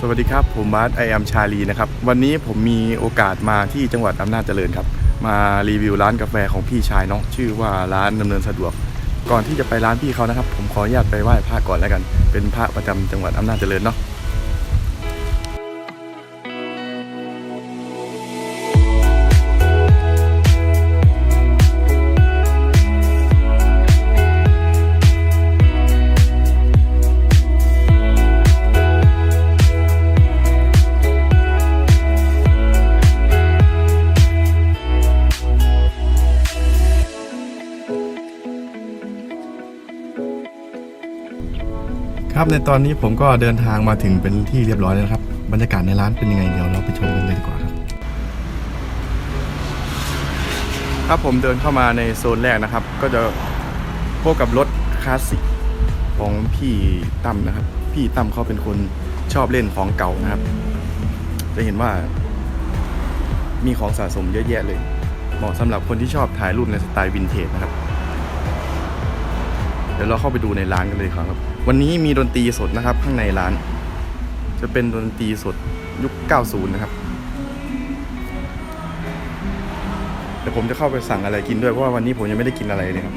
สวัสดีครับ ผมบาสไอแอมชาลีนะครับ วันนี้ผมมีโอกาสมาที่จังหวัดอำนาจเจริญครับ มารีวิวร้านกาแฟของพี่ชายเนาะชื่อว่าร้านดำเนินสะดวก ก่อนที่จะไปร้านพี่เขานะครับ ผมขออนุญาตไปไหว้พระก่อนแล้วกัน เป็นพระประจำจังหวัดอำนาจเจริญเนาะ ครับในตอนนี้ผมก็เดินทางมาถึงเป็นที่เรียบร้อยแล้วครับ บรรยากาศในร้านเป็นยังไงเดี๋ยวเราไปชมกันเลยดีกว่าครับ ครับผมเดินเข้ามาในโซนแรกนะครับ ก็จะพบกับรถคลาสสิกของพี่ตั้มนะครับ พี่ตั้มเขาเป็นคนชอบเล่นของเก่านะครับ จะเห็นว่า มีของสะสมเยอะแยะเลยเหมาะสำหรับคนที่ชอบถ่ายรูปในสไตล์วินเทจนะครับ เดี๋ยวเราเข้าไปดูในร้านกันเลยครับ วันนี้มีดนตรีสดนะครับ ข้างในร้าน จะเป็นดนตรีสดยุค 90 นะครับเดี๋ยวผมจะเข้าไปสั่งอะไรกินด้วยเพราะว่าวันนี้ผมยังไม่ได้กินอะไรเลยครับ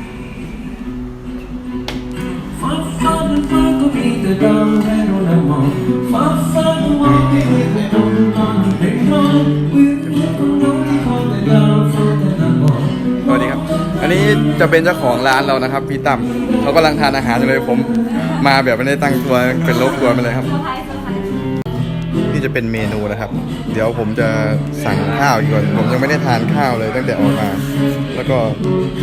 ฟ้าฟ้าฟ้าก็มีแต่ดาวให้เราละมองฟ้าฟ้ามันมองไม่มีแต่ดวงนอนเด็กนอนวิววิวของน้องที่คอยแต่ดาวฟ้าแต่ละมองสวัสดีครับ อันนี้จะเป็นเจ้าของร้านเรานะครับ พี่ตั้มเขากำลังทานอาหารอยู่เลยผม มาแบบไม่ได้ตั้งตัวเป็นรบกวนมาเลยครับ นี่จะเป็นเมนูนะครับ เดี๋ยวผมจะสั่งข้าวก่อนผมยังไม่ได้ทานข้าวเลยตั้งแต่ออกมา แล้วก็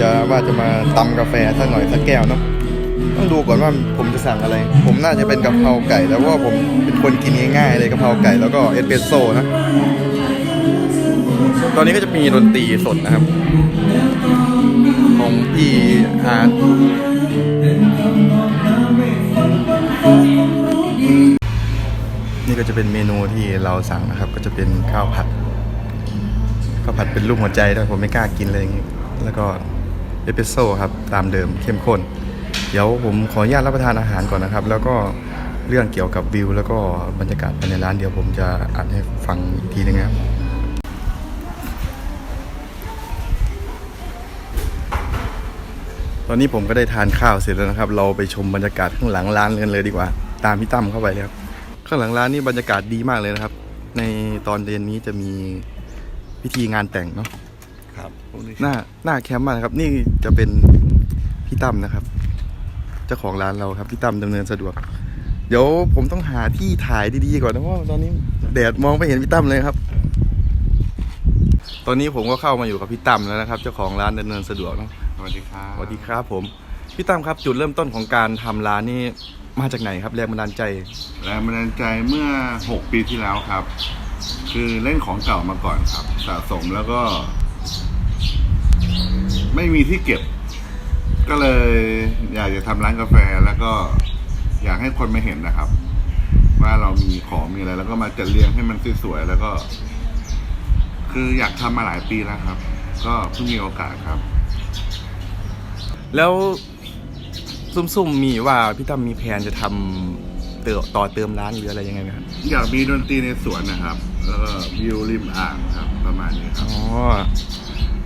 จะว่าจะมาตำกาแฟสักหน่อยสักแก้วเนาะต้องดูก่อนว่าผมจะสั่งอะไร ผมน่าจะเป็นกะเพราไก่แล้วว่าผมเป็นคนกินง่ายๆเลยกะเพราไก่แล้วก็เอสเปรสโซ่นะ ตอนนี้ก็จะมีดนตรีสดนะครับ องพี่อาร์ตนี่ก็จะเป็นเมนูที่เราสั่งนะครับ ก็จะเป็นข้าวผัดข้าวผัดเป็นรูปหัวใจด้วยผมไม่กล้ากินเลยอย่างงี้แล้วก็เอสเปรสโซ่ครับตามเดิมเข้มข้น เดี๋ยวผมขออนุญาตรับประทานอาหารก่อนนะครับ แล้วก็เรื่องเกี่ยวกับวิว แล้วก็บรรยากาศภายในร้านเดี๋ยวผมจะอ่านให้ฟังอีกทีนึงนะครับ ตอนนี้ผมก็ได้ทานข้าวเสร็จแล้วนะครับ เราไปชมบรรยากาศข้างหลังร้านกันเลยดีกว่า ตามพี่ตั้มเข้าไปเลยครับ ข้างหลังร้านนี่บรรยากาศดีมากเลยนะครับ ในตอนเย็นนี้จะมีพิธีงานแต่งเนาะครับหน้าหน้าแคมป์มากนะครับ นี่จะเป็นพี่ตั้มนะครับ เจ้าของร้านเราครับพี่ตั้มดำเนินสะดวก เดี๋ยวผมต้องหาที่ถ่ายดีๆก่อนนะเพราะว่าตอนนี้แดดมองไม่เห็นพี่ตั้มเลยครับ ตอนนี้ผมก็เข้ามาอยู่กับพี่ตั้มแล้วนะครับ เจ้าของร้านดำเนินสะดวกเนาะส วัสดีครับสวัสดีครับผมพี่ตั้มครับจุดเริ่มต้นของการทำร้านนี่มาจากไหนครับแรงบันดาลใจแรงบันดาลใจเมื่อ 6 ปีที่แล้วครับ คือเล่นของเก่ามาก่อนครับ สะสมแล้วก็ ไม่มีที่เก็บ ก็เลยอยากจะทำร้านกาแฟแล้วก็อยากให้คนมาเห็นนะครับ ว่าเรามีของมีอะไร แล้วก็มาจัดเรียงให้มันสวยๆแล้วก็ คืออยากทำมาหลายปีแล้วครับ ก็เพิ่งมีโอกาสครับ แล้วซุ่มๆมีว่าพี่ตั้มมีแผนจะทำเติมต่อเติมร้านหรืออะไรยังไงไหมครับอยากมีดนตรีในสวนนะครับแล้วก็วิวริมอ่างครับประมาณนี้ครับ อ๋อ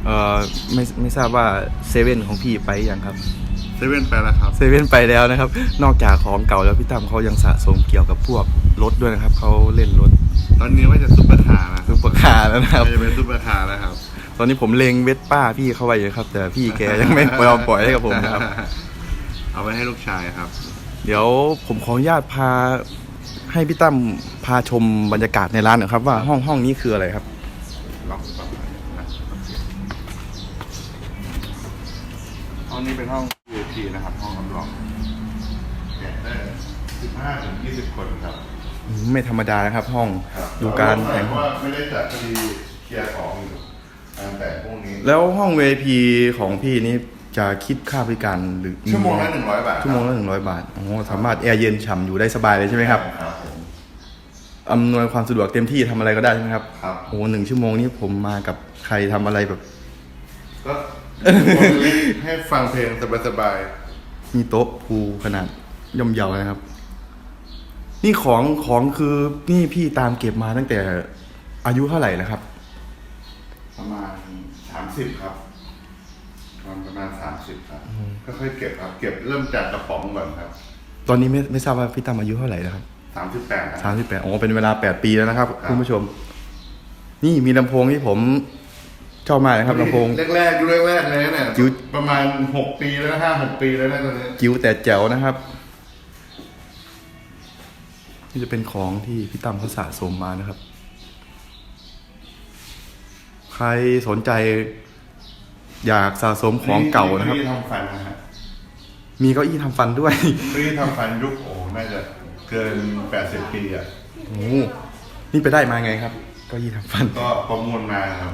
เอ่อไม่ไม่ทราบว่าเซเว่นของพี่ไปยังครับ เซเว่นไปแล้วครับ เซเว่นไปแล้วนะครับ นอกจากของเก่าแล้วพี่ตั้มเขายังสะสมเกี่ยวกับพวกรถด้วยนะครับ เขาเล่นรถตอนนี้ว่าจะซุปเปอร์คาร์นะซุปเปอร์คาร์แล้วนะครับ จะเป็นซุปเปอร์คาร์แล้วครับ ตอนนี้ผมเลงเวสป้าพี่เข้าไปอยู่ครับ แต่พี่แกยังไม่ยอมปล่อยให้กับผมนะครับ เอาไว้ให้ลูกชายครับ เดี๋ยวผมขออนุญาตพาให้พี่ตั้มพาชมบรรยากาศในร้านหน่อยครับ ว่าห้องห้องนี้คืออะไรครับลองฟังหน่อยนะห้องนี้เป็นห้อง VIP นะครับ ห้องรับรองแกะได้15ถึง20คนครับ ไม่ธรรมดานะครับ ห้องครับดูการแต่งเพราะว่าไม่ได้จัดพอดีเคลียร์ของอยู่ การแต่งพวกนี้ แล้วห้อง VIP ของพี่นี่จะคิดค่าบริการหรือชั่วโมงละ100บาทครับชั่วโมงละหนึ่งร้อยบาทอ๋อสามารถแอร์เย็นฉ่ำอยู่ได้สบายเลยใช่ไหมครับครับผมอำนวยความสะดวกเต็มที่ทำอะไรก็ได้ใช่ไหมครับครับ โอ้หนึ่งชั่วโมงนี้ผมมากับใครทำอะไรแบบ ก็ให้ฟังเพลงสบายมีโต๊ะพูลขนาดย่อมเยานะครับ นี่ของของคือนี่พี่ตามเก็บมาตั้งแต่อายุเท่าไหร่นะครับ ประมาณสามสิบครับประมาณสามสิบครับก็ค่อยๆเก็บครับ เก็บเริ่มจากกระป๋องก่อนครับตอนนี้ไม่ไม่ทราบว่าพี่ตามอายุเท่าไหร่นะครับสามสิบแปดสามสิบแปดอ๋อเป็นเวลาแปดปีแล้วนะครับคุณผู้ชม นี่มีลำโพงที่ผมชอบมากนะครับลำโพงแรกๆยุคแรกๆเลยเนี่ยจิ๋วประมาณหกปีแล้วห้าหกปีแล้วนะตอนนี้จิ๋วแต่แจ๋วนะครับ นี่จะเป็นของที่พี่ตั้มเขาสะสมมานะครับใค รสนใจ อยากสะสมของเก่านะครับพี่ทำฟันนะฮะมีเก้าอี้ทำฟันด้วยพี่ทำฟันยุคโอ้น่าจะเกินแปดสิบปีอะ โอ้นี่ไปได้มาไงครับ เก้าอี้ทำฟันก็ประมูลมาครับ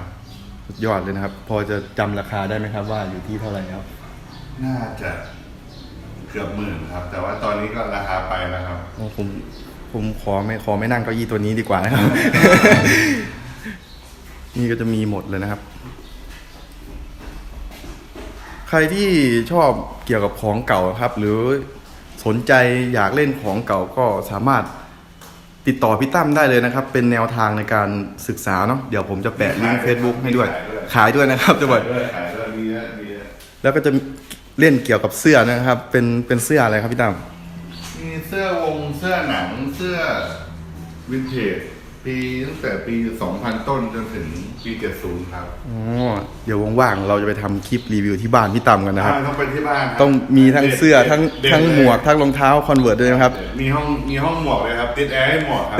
สุดยอดเลยนะครับ พอจะจำราคาได้ไหมครับว่าอยู่ที่เท่าไหร่ครับ น่าจะเกือบหมื่นครับ แต่ว่าตอนนี้ก็ราคาไปแล้วครับ โอ้ผมผมขอไม่ขอไม่นั่งเก้าอี้ตัวนี้ดีกว่านะครับ นี่ก็จะมีหมดเลยนะครับ ใครที่ชอบเกี่ยวกับของเก่าครับ หรือสนใจอยากเล่นของเก่าก็สามารถติดต่อพี่ตั้มได้เลยนะครับ เป็นแนวทางในการศึกษาเนาะเดี๋ยวผมจะแปะลิงก์ Facebook ให้ด้วย ขายด้วยนะครับจะบอกขายด้วยขายด้วยดีนะดีนะแล้วก็จะเล่นเกี่ยวกับเสื้อนะครับ เป็นเป็นเสื้ออะไรครับพี่ตั้มมีเสื้อวงเสื้อหนังเสื้อวินเทจ ปีตั้งแต่ปี 2000 ต้นจนถึงปี 70 ครับอ๋อเดี๋ยวว่างๆ เราจะไปทำคลิปรีวิวที่บ้านพี่ตั้มกันนะครับ อ่าต้องไปที่บ้านครับต้องมีทั้งเสื้อด็ดทั้งเด็ดทั้งเลยหมวก ทั้งรองเท้าคอนเวิร์ตด้วยนะครับมีห้องมีห้องหมวกเลยครับ ติดแอร์ให้หมวกครับ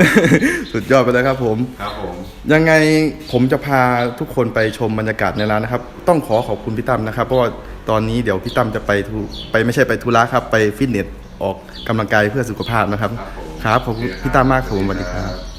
สุดยอดไปเลยครับผม ครับผม ยังไงผมจะพาทุกคนไปชมบรรยากาศในร้านนะครับ ต้องขอขอบคุณพี่ตั้มนะครับ เพราะว่าตอนนี้เดี๋ยวพี่ตั้มจะไปทุไปไม่ใช่ไปธุระครับ ไปฟิตเนสออกกำลังกายเพื่อสุขภาพนะครับ ครับผม ครับขอบคุณพี่ตั้มมากครับผมสวัสดีครับ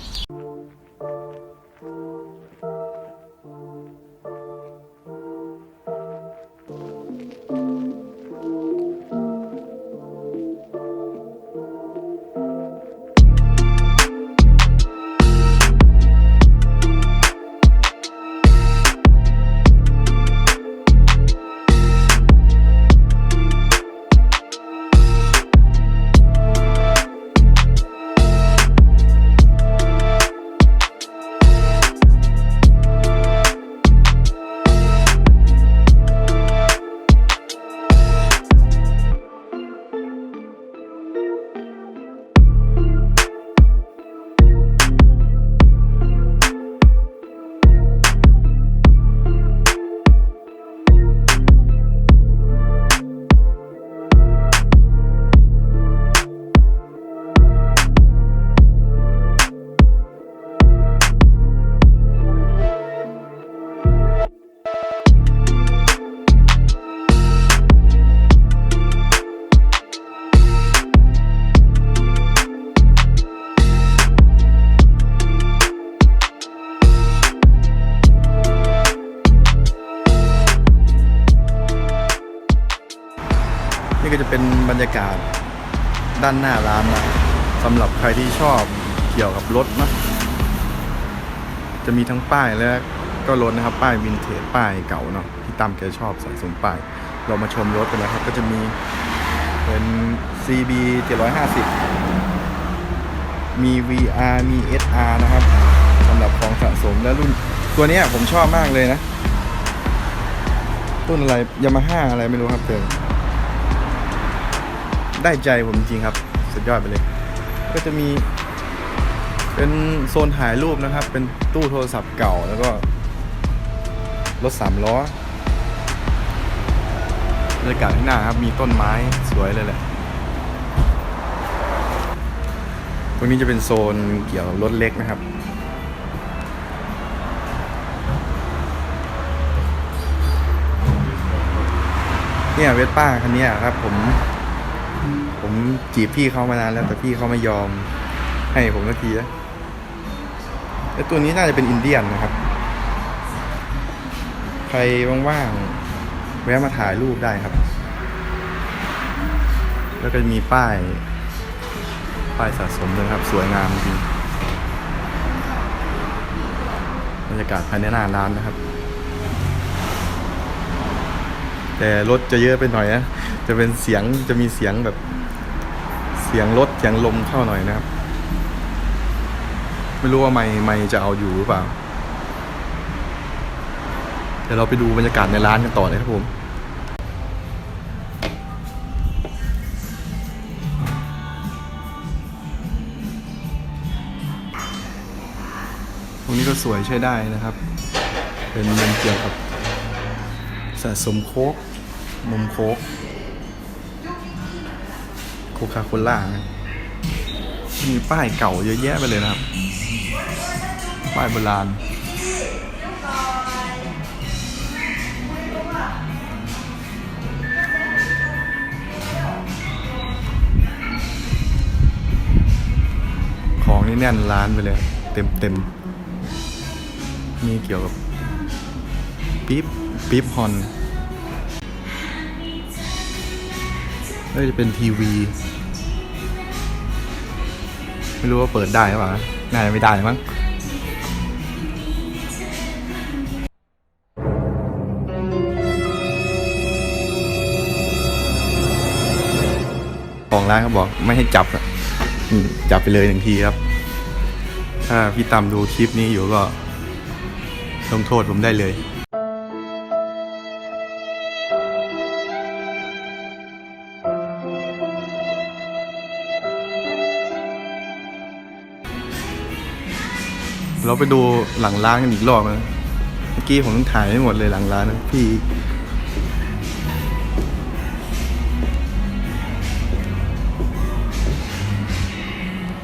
รรยากาศด้านหน้าร้านนะสำหรับใครที่ชอบเกี่ยวกับรถนะจะมีทั้งป้ายและก็รถนะครับ ป้ายวินเทจป้ายเก่าเนาะที่ตั้มแกชอบสะสมป้าย เรามาชมรถกันนะครับ ก็จะมีเป็น CB 750 มี VR มี SR นะครับสำหรับของสะสมและรุ่นตัวนี้ผมชอบมากเลยนะรุ่นอะไรยามาฮ่าอะไรไม่รู้ครับเติม ได้ใจผมจริงครับ สุดยอดไปเลย ก็จะมีเป็นโซนถ่ายรูปนะครับ เป็นตู้โทรศัพท์เก่าแล้วก็รถสามล้อบรรยากาศข้างหน้าครับ มีต้นไม้สวยเลยแหละ ตรงนี้จะเป็นโซนเกี่ยวกับรถเล็กนะครับ เนี่ยเวสป้าคันนี้ครับผม ผมจีบพี่เขามานานแล้วแต่พี่เขาไม่ยอม ให้ผมสักทีนะแล้วตัวนี้น่าจะเป็นอินเดียนนะครับ ใครว่างๆแวะมาถ่ายรูปได้ครับ แล้วก็มีป้าย ป้ายสะสมด้วยครับ สวยงามจริงบรรยากาศภายในหน้าร้านนะครับ แต่รถจะเยอะไปหน่อยนะ จะเป็นเสียงจะมีเสียงแบบ เสียงรถเสียงลมเข้าหน่อยนะครับ ไม่รู้ว่าไม่ไม่จะเอาอยู่หรือเปล่าเดี๋ยวเราไปดูบรรยากาศในร้านกันต่อเลยครับผมตรงนี้ก็สวยใช้ได้นะครับ เป็นเมืองเกี่ยวกับสะสมโคกนมโคก โคคาโคล่ามีป้ายเก่าเยอะแยะไปเลยนะครับ ป้ายโบราณของนี่แน่นร้านไปเลย เต็มเต็มนี่เกี่ยวกับปี๊บปี๊บฮอน น่าจะเป็นทีวี ไม่รู้ว่าเปิดได้หรือเปล่าน่าจะไม่ได้มั้งของร้านเขาบอกไม่ให้จับจับไปเลยหนึ่งทีครับ ถ้าพี่ตำดูคลิปนี้อยู่ก็ลงโทษผมได้เลย เราไปดูหลังร้านกันอีกรอบนะเมื่อกี้ผมต้องถ่ายไม่หมดเลยหลังร้านนะพี่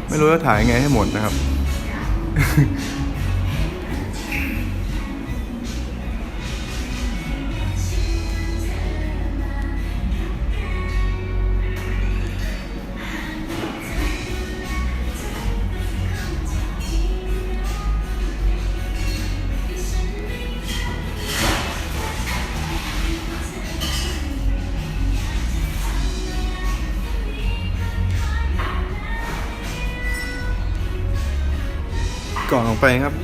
ไม่รู้จะถ่ายยังไงให้หมดนะครับ ไปครับ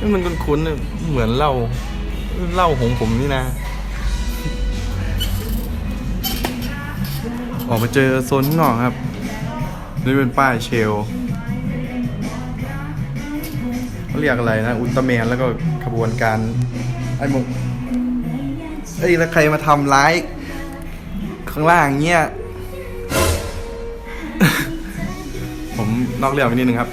นี่มันคุ้นๆเนี่ยเหมือนเหล้าเหล้าของผมนี่นะ ออกมาเจอโซนข้างนอกครับ นี่เป็นป้ายเชลเขาเรียกอะไรนะ อุลตร้าแมนแล้วก็ขบวนการ ไอ้หมกเอ้แล้วใครมาทำร้าย ข้างล่างเงี้ย ผมนอกเรื่องไปนิดนึงครับ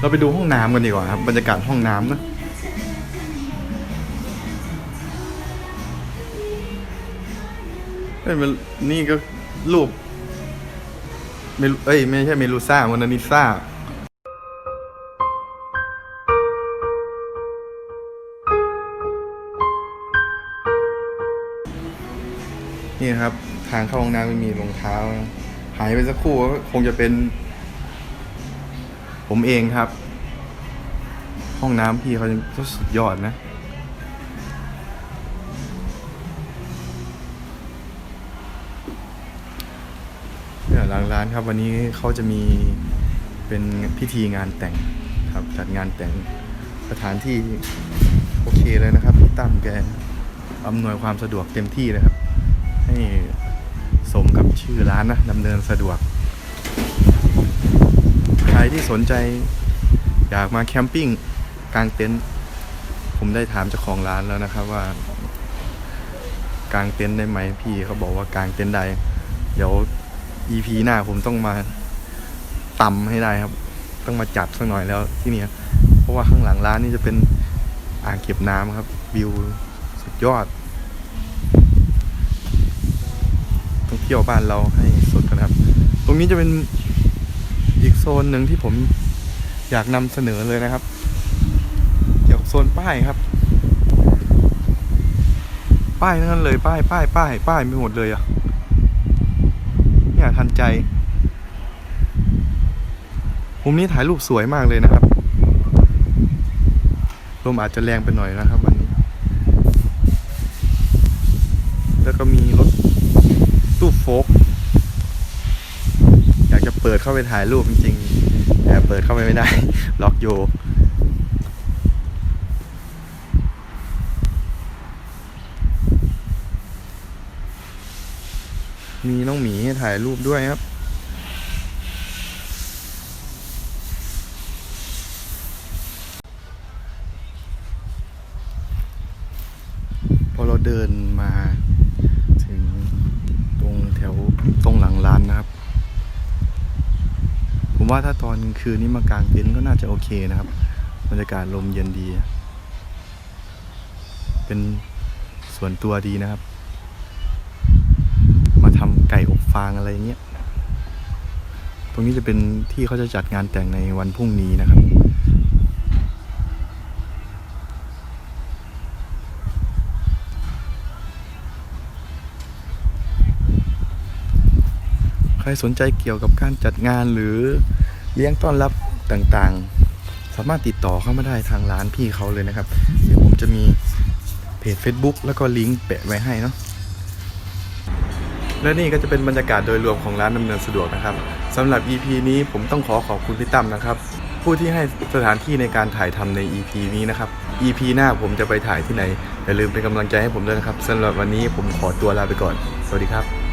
เราไปดูห้องน้ำกันดีกว่าครับ บรรยากาศห้องน้ำนะเอ้ยมันนี่ก็รูปเมลูเอ้ยไม่ใช่เมลูซ่าโมนาลิซ่านี่ครับ ทางเข้าห้องน้ำไม่มีรองเท้า หายไปสักครู่ก็คงจะเป็น ผมเองครับ ห้องน้ำพี่เขาก็สุดยอดนะ เนี่ยหลังร้านครับวันนี้เขาจะมีเป็นพิธีงานแต่งครับจัดงานแต่งสถานที่โอเคเลยนะครับ พี่ตั้มแกอำนวยความสะดวกเต็มที่เลยครับ ให้สมกับชื่อร้านนะดำเนินสะดวก รที่สนใจอยากมาแคมปิ้งกางเต็นท์ผมได้ถามเจ้าของร้านแล้วนะครับว่ากางเต็นท์ได้ไหมพี่เขาบอกว่ากางเต็นท์ได้ เดี๋ยว EP หน้าผมต้องมาต่ำให้ได้ครับ ต้องมาจัดสักหน่อยแล้วที่เนี่ยเพราะว่าข้างหลังร้านนี่จะเป็นอ่างเก็บน้ำครับ วิวสุดยอดต้องเที่ยวบ้านเราให้สุดกันครับ ตรงนี้จะเป็น อีกโซนหนึ่งที่ผมอยากนำเสนอเลยนะครับ เกี่ยวกับโซนป้ายครับ ป้ายนั้นเลยป้ายป้ายป้ายป้ายไม่หมดเลยอะเนี่ยทันใจมุมนี้ถ่ายรูปสวยมากเลยนะครับลมอาจจะแรงไปหน่อยนะครับวันนี้ แล้วก็มีรถตู้โฟก เปิดเข้าไปถ่ายรูปจริงๆแต่เปิดเข้าไปไม่ได้ ล็อกโยมีน้องหมีถ่ายรูปด้วยครับ พอเราเดินมาถึงตรงแถวตรงหลังร้านนะครับ ผมว่าถ้าตอนคืนนี้มากางเต็นท์ก็น่าจะโอเคนะครับบรรยากาศลมเย็นดี เป็นส่วนตัวดีนะครับ มาทำไก่อบฟางอะไรเงี้ย ตรงนี้จะเป็นที่เขาจะจัดงานแต่งในวันพรุ่งนี้นะครับ รสนใจเกี่ยวกับการจัดงานหรือเลี้ยงต้อนรับต่างๆ สามารถติดต่อเข้ามาได้ทางร้านพี่เขาเลยนะครับ เดี๋ยวผมจะมีเพจ Facebook แล้วก็ลิงก์แปะไว้ให้เนาะและนี่ก็จะเป็นบรรยากาศโดยรวมของร้านดำเนินสะดวกนะครับสำหรับ EP นี้ผมต้องขอขอบคุณพี่ตั้มนะครับ ผู้ที่ให้สถานที่ในการถ่ายทำใน EP นี้นะครับ EP หน้าผมจะไปถ่ายที่ไหนอย่าลืมเป็นกำลังใจให้ผมด้วยนะครับสำหรับวันนี้ผมขอตัวลาไปก่อน สวัสดีครับ